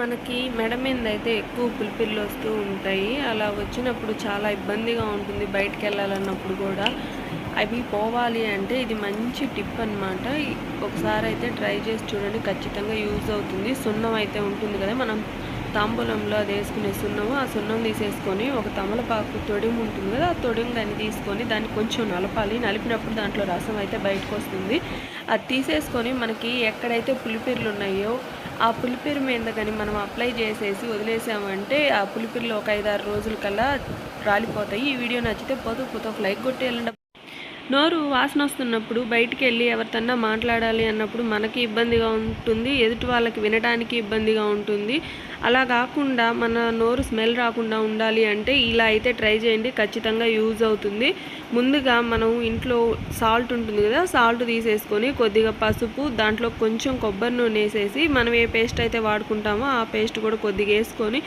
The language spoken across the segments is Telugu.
మనకి మెడ మీద అయితే ఎక్కువ పులిపిల్లు వస్తూ ఉంటాయి. అలా వచ్చినప్పుడు చాలా ఇబ్బందిగా ఉంటుంది బయటికి వెళ్ళాలన్నప్పుడు కూడా. అవి పోవాలి అంటే ఇది మంచి టిప్ అన్నమాట. ఒకసారి అయితే ట్రై చేసి చూడండి ఖచ్చితంగా యూజ్ అవుతుంది. సున్నం అయితే ఉంటుంది కదా మనం తాంబూలంలో అది వేసుకునే సున్నము ఆ సున్నం తీసేసుకొని ఒక తమలపాకు తొడిము ఉంటుంది కదా ఆ తొడిము దాన్ని తీసుకొని దాన్ని కొంచెం నలపాలి. నలిపినప్పుడు దాంట్లో రసం అయితే బయటకు వస్తుంది. అది తీసేసుకొని మనకి ఎక్కడైతే పులిపిర్లు ఉన్నాయో ఆ పులిపిరి మీద కానీ మనం అప్లై చేసేసి వదిలేసామంటే ఆ పులిపిరిలో ఒక ఐదారు రోజుల కల్లా రాలిపోతాయి. ఈ వీడియో నచ్చితే పోతూ పోతూ ఒక లైక్ కొట్టేయాలండి. నోరు వాసన వస్తున్నప్పుడు బయటికి వెళ్ళి ఎవరితన్నా మాట్లాడాలి అన్నప్పుడు మనకి ఇబ్బందిగా ఉంటుంది ఎదుటి వాళ్ళకి వినడానికి ఇబ్బందిగా ఉంటుంది. అలా కాకుండా మన నోరు స్మెల్ రాకుండా ఉండాలి అంటే ఇలా అయితే ట్రై చేయండి ఖచ్చితంగా యూజ్ అవుతుంది. ముందుగా మనం ఇంట్లో సాల్ట్ ఉంటుంది కదా సాల్ట్ తీసేసుకొని కొద్దిగా పసుపు దాంట్లో కొంచెం కొబ్బరి నూనె వేసేసి మనం ఏ పేస్ట్ అయితే వాడుకుంటామో ఆ పేస్ట్ కూడా కొద్దిగా వేసుకొని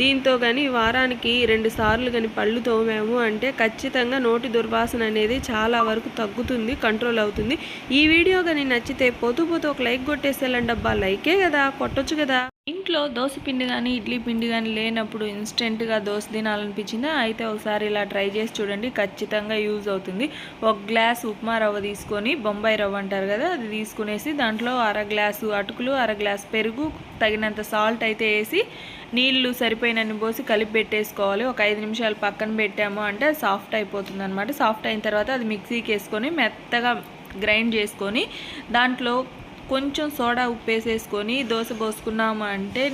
దీంతో కానీ వారానికి రెండు సార్లు కానీ పళ్ళు తోమాము అంటే ఖచ్చితంగా నోటి దుర్వాసన అనేది చాలా వరకు తగ్గుతుంది కంట్రోల్ అవుతుంది. ఈ వీడియో కానీ నచ్చితే పోతూ పోతూ ఒక లైక్ కొట్టేసేయాలండి అబ్బా లైకే కదా కొట్టొచ్చు కదా ఇంట్లో దోశ పిండి కానీ ఇడ్లీ పిండి కానీ లేనప్పుడు ఇన్స్టెంట్గా దోశ తినాలనిపించిందా? అయితే ఒకసారి ఇలా ట్రై చేసి చూడండి ఖచ్చితంగా యూజ్ అవుతుంది. ఒక గ్లాస్ ఉప్మా రవ్వ తీసుకొని బొంబాయి రవ్వ అంటారు కదా అది తీసుకునేసి దాంట్లో అర గ్లాసు అటుకులు అర గ్లాస్ పెరుగు తగినంత సాల్ట్ అయితే వేసి నీళ్ళు సరిపోయినన్ని పోసి కలిపి పెట్టేసుకోవాలి. ఒక ఐదు నిమిషాలు పక్కన పెట్టాము అంటే సాఫ్ట్ అయిపోతుంది అనమాట సాఫ్ట్ అయిన తర్వాత అది మిక్సీకి వేసుకొని మెత్తగా గ్రైండ్ చేసుకొని దాంట్లో కొంచెం సోడా ఉప్పు వేసేసుకొని దోశ పోసుకున్నాము అంటే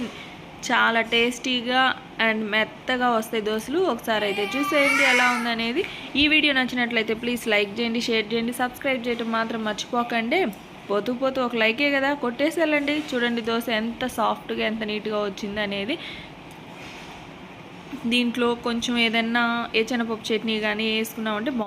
చాలా టేస్టీగా అండ్ మెత్తగా వస్తాయి దోశలు. ఒకసారి అయితే చూసేయండి ఎలా ఉందనేది. ఈ వీడియో నచ్చినట్లయితే ప్లీజ్ లైక్ చేయండి షేర్ చేయండి సబ్స్క్రైబ్ చేయడం మాత్రం మర్చిపోకండి. పోతూ పోతూ ఒక లైకే కదా కొట్టేసి చూడండి దోశ ఎంత సాఫ్ట్గా ఎంత నీట్గా వచ్చింది అనేది దీంట్లో కొంచెం ఏదన్నా ఏ శనగపప్పు చట్నీ కానీ వేసుకున్నామంటే